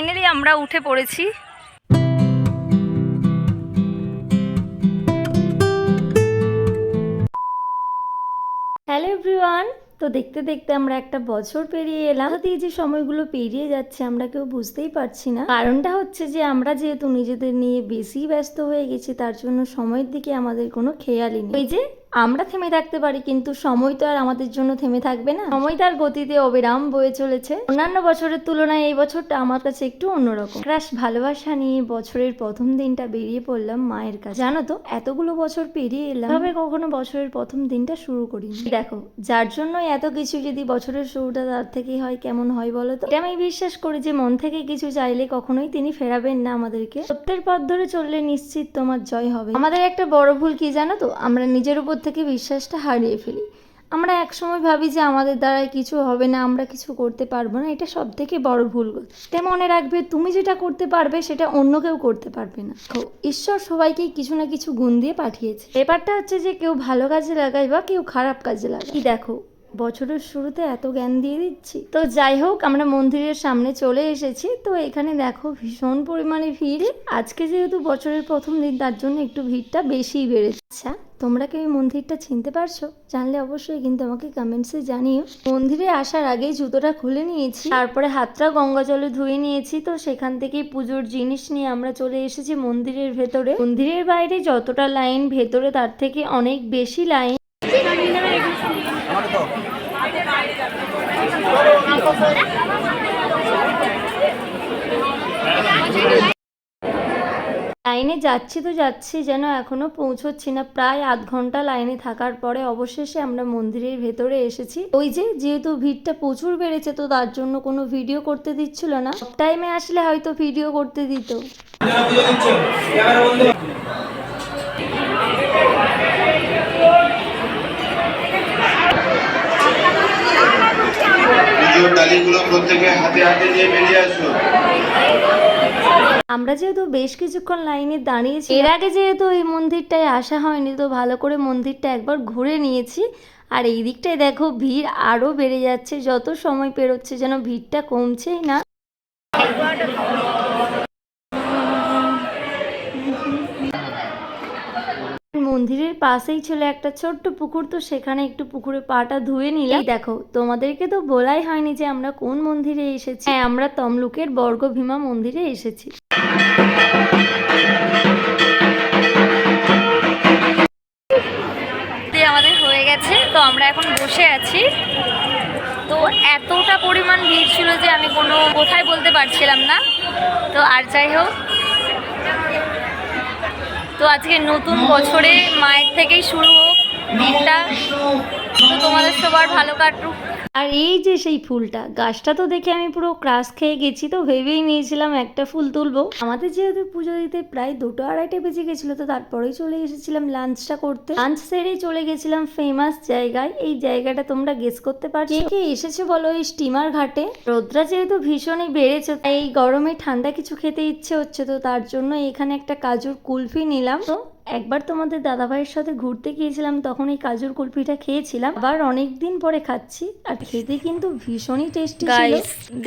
Finally আমরা উঠে পড়েছি। হ্যালো এভরিওয়ান, তো দেখতে দেখতে আমরা একটা বছর পেরিয়ে এলাম। এই যে সময়গুলো পেরিয়ে যাচ্ছে, আমরা কেউ বুঝতেই পারছি না। কারণটা হচ্ছে যে, আমরা যেহেতু নিজেদের নিয়ে বেশি ব্যস্ত হয়ে গেছি, তার জন্য সময়ের দিকে আমাদের কোনো খেয়ালই নেই। ওই যে আমরা থেমে থাকতে পারি, কিন্তু সময় তো আর আমাদের জন্য থেমে থাকবে না। সময় তার গতিতে অবিরাম বয়ে চলেছে। অন্যান্য বছরের তুলনায় এই বছরটা আমার কাছে একটু অন্যরকম। ক্রাশ, ভালোবাসা নিয়ে বছরের প্রথম দিনটা বেরিয়ে পড়লাম মায়ের কাছে। জানো তো, এতগুলো বছর পেরিয়ে এলাম। তবে কখনো বছরের প্রথম দিনটা শুরু করিনি। দেখো, যার জন্য এত কিছু যদি বছরের শুরুটা তার থেকেই হয়, কেমন হয় বলো তো? এটা আমি বিশ্বাস করি যে মন থেকে কিছু চাইলে কখনোই তিনি ফেরাবেন না আমাদেরকে। সত্যের পথ ধরে চললে নিশ্চিত তোমার জয় হবে। আমাদের একটা বড় ভুল কি জানো তো? আমরা নিজের উপর থেকে বিশ্বাসটা হারিয়ে ফেলি। আমরা একসময় ভাবি যে আমাদের দ্বারাই কিছু হবে না, আমরা কিছু করতে পারব না, এটা সব থেকে বড় ভুল সেটা মনে রাখবে, তুমি যেটা করতে পারবে সেটা অন্য কেউ করতে পারবে না। ঈশ্বর সবাইকে কিছু না কিছু গুণ দিয়ে পাঠিয়েছে। ব্যাপারটা হচ্ছে যে কেউ ভালো কাজে লাগায় বা কেউ খারাপ কাজে লাগায়। দেখো বছরের শুরুতে এত জ্ঞান দিয়ে দিচ্ছি। তো যাই হোক, আমরা মন্দিরের সামনে চলে এসেছি। তো এখানে দেখো ভীষণ পরিমাণে ভিড়। আজকে যেহেতু বছরের প্রথম দিন, তার জন্য একটু ভিড়টা বেশিই বেড়েছে। আচ্ছা তোমরা কি এই মন্দিরটা চিনতে পারছ? জানলে অবশ্যই কিন্তু আমাকে কমেন্টসে জানিও। মন্দিরে আসার আগেই জুতোটা খুলে নিয়েছি। তারপরে হাতটা গঙ্গা জলে ধুয়ে নিয়েছি। তো সেখান থেকেই পুজোর জিনিস নিয়ে আমরা চলে এসেছি মন্দিরের ভেতরে। মন্দিরের বাইরে যতটা লাইন ভেতরে, তার থেকে অনেক বেশি লাইন লাইনে যাচ্ছি তো যাচ্ছি যেন এখনও পৌঁছচ্ছি না। প্রায় আধ ঘণ্টা লাইনে থাকার পরে অবশেষে আমরা মন্দিরের ভেতরে এসেছি। ওই যে যেহেতু ভিড়টা প্রচুর বেড়েছে তো তার জন্য কোনো ভিডিও করতে দিচ্ছিল না। টাইমে আসলে হয়তো ভিডিও করতে দিত। আমরা যেহেতু বেশ কিছুক্ষণ লাইনে দাঁড়িয়েছি এর আগে যেহেতু এই মন্দিরটায় আসা হয়নি, তো ভালো করে মন্দিরটা একবার ঘুরে নিয়েছি। আর এই দিকটায় দেখো ভিড় আরও বেড়ে যাচ্ছে, যত সময় পেরোচ্ছে যেন ভিড়টা কমছেই না। মন্দিরের পাশেই ছিল একটা ছোট্ট পুকুর, তো সেখানে একটু পুকুরে পাটা ধুয়ে নিলাম। দেখো, তোমাদেরকে তো বলাই হয়নি যে আমরা কোন মন্দিরে এসেছি। হ্যাঁ আমরা তমলুকের বর্গভীমা মন্দিরে এসেছি। আমাদের হয়ে গেছে, তো আমরা এখন বসে আছি। তো এতটা পরিমাণ ভিড় ছিল যে আমি কোনো কোথায় বলতে পারছিলাম না। তো আর যাই হোক। তো আজকে নতুন বছরে মায়ের থেকেই শুরু হোক দিনটা। তো তোমাদের সবার ভালো কাটুক। আর এই যে সেই ফুলটা, গাছটা তো দেখে আমি পুরো ক্রাশ খেয়ে গেছি তো, ভেবেই নিয়েছিলাম একটা ফুল তুলবো। আমাদের যেহেতু পুজো দিতে প্রায় দুটো আড়াইটে বেজে গেছিল তো, তারপরেই চলে এসেছিলাম লাঞ্চটা করতে। লাঞ্চ সেরেই চলে গেছিলাম ফেমাস জায়গায়, এই জায়গাটা তোমরা গেস করতে পারছ। কে এসেছ বলো এই স্টিমার ঘাটে? রোদ্রা যেহেতু ভীষণই বেড়েছে, তাই এই গরমে ঠান্ডা কিছু খেতে ইচ্ছে হচ্ছে তো, তার জন্য এখানে একটা কাজুর কুলফি নিলাম। তো একবার তোমাদের দাদাভাইয়ের সাথে ঘুরতে গিয়েছিলাম তখন এই কাজুর কুলফিটা খেয়েছিলাম। আবার অনেক দিন পরে খাচ্ছি আর খেতে কিন্তু ভীষণই টেস্টি ছিল।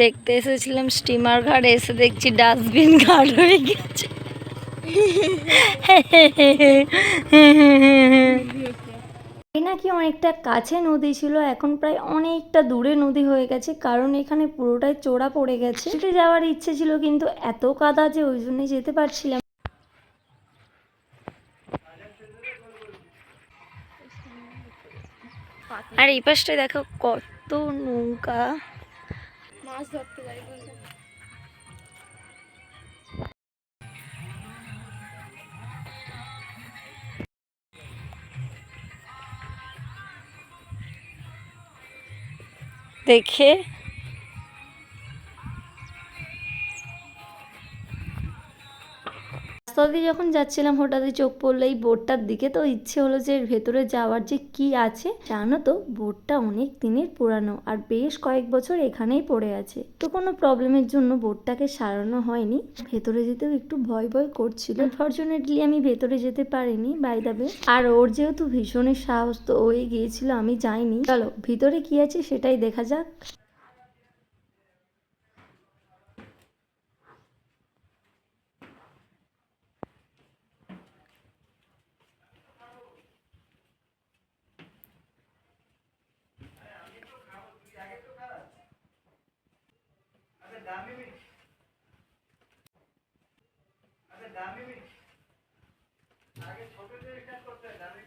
দেখতে এসেছিলাম স্টিমার ঘাট এসে দেখছি ডাস্টবিন ঘাট হয়ে গেছে। নাকি অনেকটা কাছে নদী ছিল এখন প্রায় অনেকটা দূরে নদী হয়ে গেছে কারণ এখানে পুরোটাই চোরা পড়ে গেছে। যাওয়ার ইচ্ছে ছিল কিন্তু এত কাদা যে ওই জন্যই যেতে পারছিলাম না। আর এই পাশটায় দেখো কত নৌকা। মাছ ধরতে দেখে রাস্তা দিয়ে যখন যাচ্ছিলাম, হঠাৎই চোখ পড়ল এই বোটটার দিকে। তো ইচ্ছে হলো যে ভেতরে যাওয়ার যে কি আছে, জানো তো, বোটটা অনেক দিনের পুরানো আর বেশ কয়েক বছর এখানেই পড়ে আছে। তো কোনো প্রবলেমের জন্য বোটটাকে সারানো হয়নি। ভেতরে যেতেও একটু ভয় ভয় করছিল। আনফর্চুনেটলি আমি ভেতরে যেতে পারিনি বাই দাবে আর ওর যেহেতু ভীষণই সাহস, তো ওই গিয়েছিল, আমি যাইনি। চলো, ভিতরে কি আছে সেটাই দেখা যাক। দামি মিট আচ্ছা দামি মিট আগে ছোট জিনিস করতে দামি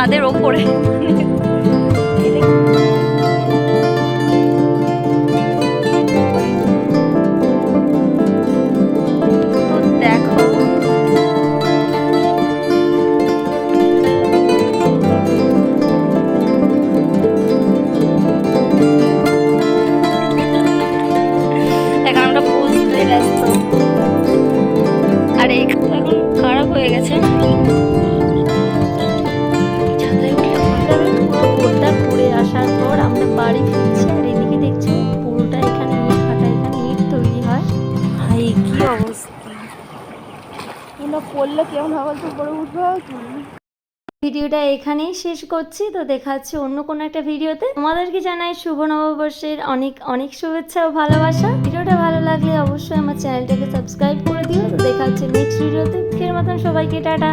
ছাদের ওপরে। পড়লে কেমন হবে তো পরে উঠবে। ভিডিওটা এখানেই শেষ করছি। তো দেখা অন্য কোনো একটা ভিডিওতে। তোমাদেরকে জানাই শুভ নববর্ষের অনেক অনেক শুভেচ্ছা ও ভালোবাসা। ভিডিওটা ভালো লাগলে অবশ্যই আমার চ্যানেলটাকে সাবস্ক্রাইব করে দিও। তো দেখা হচ্ছে নেক্সট ভিডিওতে। ফের মতন সবাইকে টাটা।